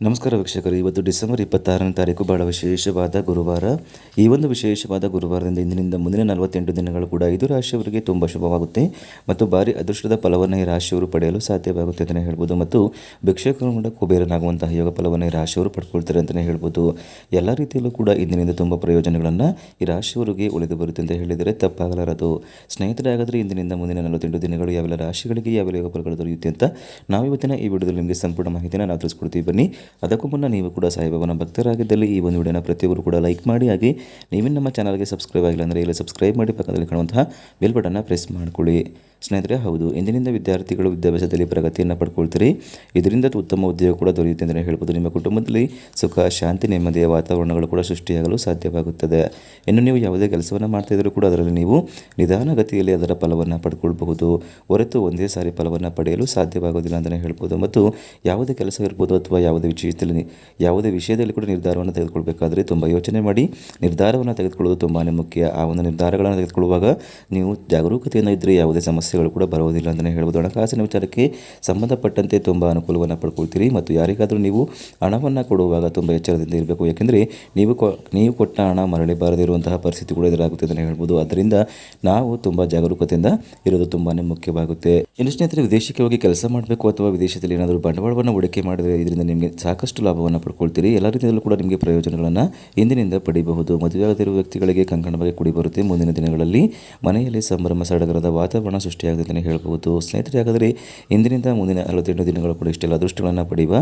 ನಮಸ್ಕಾರ ವೀಕ್ಷಕರು, ಇವತ್ತು ಡಿಸೆಂಬರ್ ಇಪ್ಪತ್ತಾರನೇ ತಾರೀಕು ಬಹಳ ವಿಶೇಷವಾದ ಗುರುವಾರ. ಈ ಒಂದು ವಿಶೇಷವಾದ ಗುರುವಾರದಿಂದ ಇಂದಿನಿಂದ ಮುಂದಿನ ನಲವತ್ತೆಂಟು ದಿನಗಳು ಕೂಡ ಐದು ರಾಶಿಯವರಿಗೆ ತುಂಬ ಶುಭವಾಗುತ್ತೆ ಮತ್ತು ಭಾರಿ ಅದೃಷ್ಟದ ಫಲವನ್ನು ಈ ರಾಶಿಯವರು ಪಡೆಯಲು ಸಾಧ್ಯವಾಗುತ್ತೆ ಅಂತಲೇ ಹೇಳ್ಬೋದು. ಮತ್ತು ಭಿಕ್ಷಕರು ಕೂಡ ಕುಬೇರನಾಗುವಂತಹ ಯೋಗ ಫಲವನ್ನು ಈ ರಾಶಿಯವರು ಪಡ್ಕೊಳ್ತಾರೆ ಅಂತಲೇ ಹೇಳ್ಬೋದು. ಎಲ್ಲ ರೀತಿಯಲ್ಲೂ ಕೂಡ ಇಂದಿನಿಂದ ತುಂಬ ಪ್ರಯೋಜನಗಳನ್ನು ಈ ರಾಶಿಯವರಿಗೆ ಉಳಿದು ಬರುತ್ತೆ ಅಂತ ಹೇಳಿದರೆ ತಪ್ಪಾಗಲಾರದು. ಸ್ನೇಹಿತರಾಗಾದರೆ ಇಂದಿನಿಂದ ಮುಂದಿನ ನಲವತ್ತೆಂಟು ದಿನಗಳು ಯಾವೆಲ್ಲ ರಾಶಿಗಳಿಗೆ ಯಾವೆಲ್ಲ ಯೋಗ ಫಲಗಳು ದೊರೆಯುತ್ತೆ ಅಂತ ನಾವು ಇವತ್ತಿನ ಈ ವಿಡಿಯೋದಲ್ಲಿ ನಿಮಗೆ ಸಂಪೂರ್ಣ ಮಾಹಿತಿಯನ್ನು ನಾವು ತಿಳಿಸ್ಕೊಡ್ತೀವಿ. ಬನ್ನಿ ಅದಕ್ಕೂ ಮುನ್ನ ನೀವು ಕೂಡ ಸಾಯಿಬಾಬನ ಭಕ್ತರಾಗಿದ್ದಲ್ಲಿ ಈ ಒಂದು ವಿಡಿಯೋನ ಪ್ರತಿಯೊಬ್ಬರು ಕೂಡ ಲೈಕ್ ಮಾಡಿ, ಹಾಗೆ ನೀವೇನು ನಮ್ಮ ಚಾನಲ್ಗೆ ಸಬ್ಸ್ಕ್ರೈಬ್ ಆಗಿಲ್ಲ ಅಂದರೆ ಇಲ್ಲಿ ಸಬ್ಸ್ಕ್ರೈಬ್ ಮಾಡಿ ಪಕ್ಕದಲ್ಲಿ ಕಾಣುವಂತಹ ಬೆಲ್ ಬಟನ್ನ ಪ್ರೆಸ್ ಮಾಡ್ಕೊಳ್ಳಿ. ಸ್ನೇಹಿತರೆ, ಹೌದು. ಇಂದಿನಿಂದ ವಿದ್ಯಾರ್ಥಿಗಳು ವಿದ್ಯಾಭ್ಯಾಸದಲ್ಲಿ ಪ್ರಗತಿಯನ್ನು ಪಡ್ಕೊಳ್ತೀರಿ. ಇದರಿಂದ ಉತ್ತಮ ಉದ್ಯೋಗ ಕೂಡ ದೊರೆಯುತ್ತೆ ಅಂತಲೇ ಹೇಳ್ಬೋದು. ನಿಮ್ಮ ಕುಟುಂಬದಲ್ಲಿ ಸುಖ, ಶಾಂತಿ, ನೆಮ್ಮದಿಯ ವಾತಾವರಣಗಳು ಕೂಡ ಸೃಷ್ಟಿಯಾಗಲು ಸಾಧ್ಯವಾಗುತ್ತದೆ. ಇನ್ನು ನೀವು ಯಾವುದೇ ಕೆಲಸವನ್ನು ಮಾಡ್ತಾಯಿದ್ರೂ ಕೂಡ ಅದರಲ್ಲಿ ನೀವು ನಿಧಾನಗತಿಯಲ್ಲಿ ಅದರ ಫಲವನ್ನು ಪಡ್ಕೊಳ್ಬಹುದು. ಹೊರತು ಒಂದೇ ಸಾರಿ ಫಲವನ್ನು ಪಡೆಯಲು ಸಾಧ್ಯವಾಗೋದಿಲ್ಲ ಅಂತಲೇ ಹೇಳ್ಬೋದು. ಮತ್ತು ಯಾವುದೇ ಕೆಲಸ ಇರ್ಬೋದು ಅಥವಾ ಯಾವುದೇ ವಿಷಯದಲ್ಲಿ ಯಾವುದೇ ವಿಷಯದಲ್ಲಿ ಕೂಡ ನಿರ್ಧಾರವನ್ನು ತೆಗೆದುಕೊಳ್ಬೇಕಾದರೆ ತುಂಬ ಯೋಚನೆ ಮಾಡಿ. ನಿರ್ಧಾರವನ್ನು ತೆಗೆದುಕೊಳ್ಳೋದು ತುಂಬಾ ಮುಖ್ಯ. ಆ ಒಂದು ನಿರ್ಧಾರಗಳನ್ನು ತೆಗೆದುಕೊಳ್ಳುವಾಗ ನೀವು ಜಾಗರೂಕತೆಯನ್ನು ಇದ್ದರೆ ಯಾವುದೇ ಸಮಸ್ಯೆಗಳು ಕೂಡ ಬರುವುದಿಲ್ಲ ಅಂತಲೇ ಹೇಳ್ಬೋದು. ಹಣಕಾಸಿನ ವಿಚಾರಕ್ಕೆ ಸಂಬಂಧಪಟ್ಟಂತೆ ತುಂಬ ಅನುಕೂಲವನ್ನು ಪಡ್ಕೊಳ್ತೀರಿ ಮತ್ತು ಯಾರಿಗಾದರೂ ನೀವು ಹಣವನ್ನು ಕೊಡುವಾಗ ತುಂಬ ಎಚ್ಚರದಿಂದ ಇರಬೇಕು. ಯಾಕೆಂದರೆ ನೀವು ನೀವು ಕೊಟ್ಟ ಹಣ ಮರಳಿ ಬಾರದಿರುವಂತಹ ಪರಿಸ್ಥಿತಿ ಕೂಡ ಎದುರಾಗುತ್ತೆ ಅಂತಲೇ ಹೇಳ್ಬೋದು. ಅದರಿಂದ ನಾವು ತುಂಬ ಜಾಗರೂಕತೆಯಿಂದ ಇರೋದು ತುಂಬಾ ಮುಖ್ಯವಾಗುತ್ತೆ. ಇನ್ನು ಸ್ನೇಹಿತರೆ, ವಿದೇಶಕ್ಕೆ ಹೋಗಿ ಕೆಲಸ ಮಾಡಬೇಕು ಅಥವಾ ವಿದೇಶದಲ್ಲಿ ಏನಾದರೂ ಬಂಡವಾಳವನ್ನು ಹೂಡಿಕೆ ಮಾಡಿದರೆ ಇದರಿಂದ ನಿಮಗೆ ಸಾಕಷ್ಟು ಲಾಭವನ್ನು ಪಡ್ಕೊಳ್ತೀರಿ. ಎಲ್ಲ ರೀತಿಯಲ್ಲೂ ಕೂಡ ನಿಮಗೆ ಪ್ರಯೋಜನಗಳನ್ನು ಇಂದಿನಿಂದ ಪಡೆಯಬಹುದು ಮದುವೆಯಾಗದಿರುವ ವ್ಯಕ್ತಿಗಳಿಗೆ ಕಂಕಣವಾಗಿ ಕೂಡಿ ಬರುತ್ತೆ. ಮುಂದಿನ ದಿನಗಳಲ್ಲಿ ಮನೆಯಲ್ಲಿ ಸಂಭ್ರಮ ಸಡಗರದ ವಾತಾವರಣ ಸೃಷ್ಟಿಯಾಗುತ್ತೆ ಅಂತಲೇ ಹೇಳ್ಬೋದು ಸ್ನೇಹಿತರೆ, ಹಾಗಾದರೆ ಇಂದಿನಿಂದ ಮುಂದಿನ ಅರವತ್ತೆಂಟು ದಿನಗಳು ಕೂಡ ಇಷ್ಟೆಲ್ಲ ಅದೃಷ್ಟಗಳನ್ನು ಪಡೆಯುವ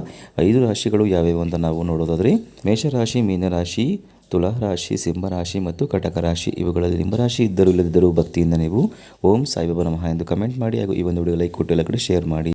ಐದು ರಾಶಿಗಳು ಯಾವ್ಯಾವು ಅಂತ ನಾವು ನೋಡೋದಾದರೆ, ಮೇಷರಾಶಿ, ಮೀನರಾಶಿ ತುಲಾ ರಾಶಿ ಸಿಂಹರಾಶಿ ಮತ್ತು ಕಟಕ ರಾಶಿ ಇವುಗಳಲ್ಲಿ ನಿಂಬರಾಶಿ ರಾಶಿ ಇದ್ದರೂ ಇಲ್ಲದಿದ್ದರೂ ಭಕ್ತಿಯಿಂದ ನೀವು ಓಂ ಸಾಯಿಬಾಬಾ ನಮಃ ಎಂದು ಕಮೆಂಟ್ ಮಾಡಿ ಹಾಗೂ ಈ ಒಂದು ವಿಡಿಯೋ ಲೈಕ್ ಕೊಟ್ಟು ಎಲ್ಲ ಕಡೆ ಶೇರ್ ಮಾಡಿ.